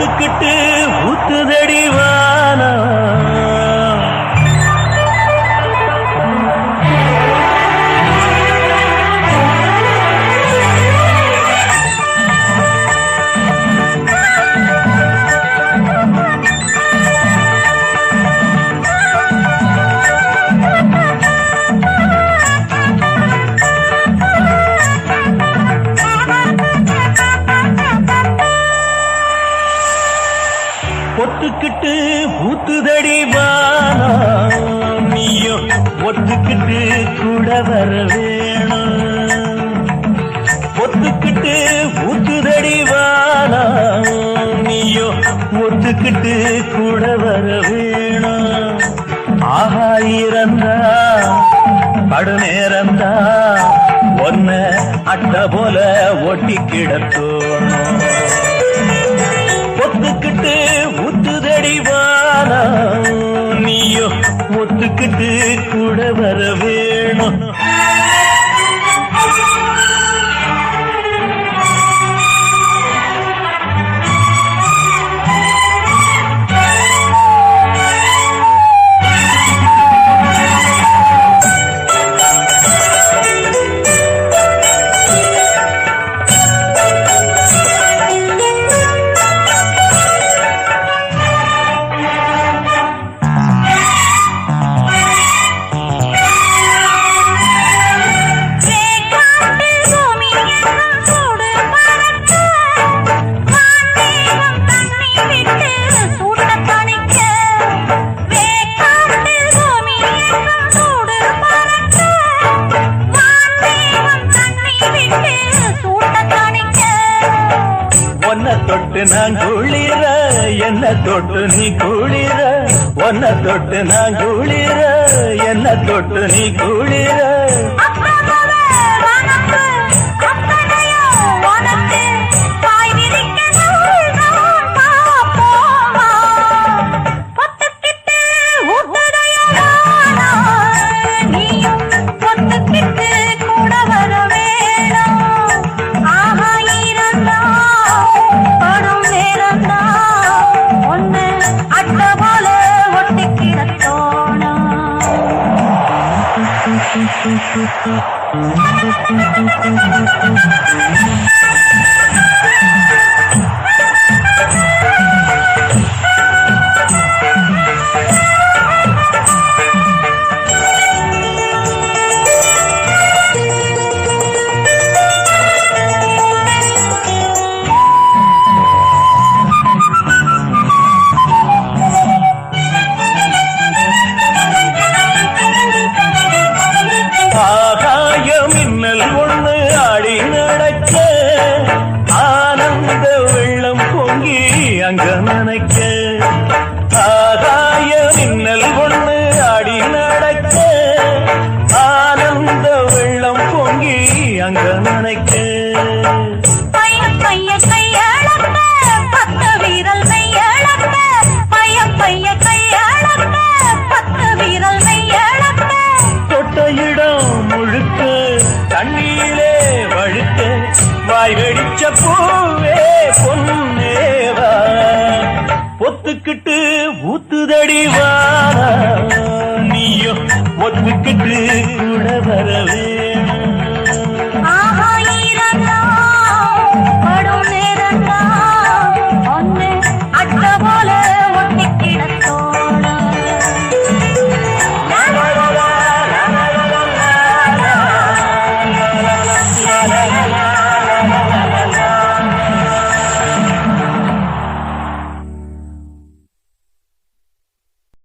ஊத்துக்கிட்டு ஊத்துதடி அடிவானா நீயோ ஒத்துக்கிட்டு கூட வர வேணும். ஒத்துக்கிட்டு ஊத்துதடிவானா நீயோ ஒத்துக்கிட்டு கூட வர வேணும். ஆஹா இறந்தா படுநேரந்தா ஒன்ன போல ஒட்டி கிடத்தோணும் ஒத்துக்கிட்டு தொட்டு நான் குளிர என்ன தொட்டு நீ குளிர? ஒன்ன தொட்டு நான் குளிர என்ன தொட்டு நீ குளிர? Thank you. தண்ணீரே வழுக்க வாய் வெடிச்ச பூவே பொன்னேவா. ஒத்துக்கிட்டு ஊத்துதடி வாரா. நீயோ ஒத்துக்கிட்டு கூட வரவே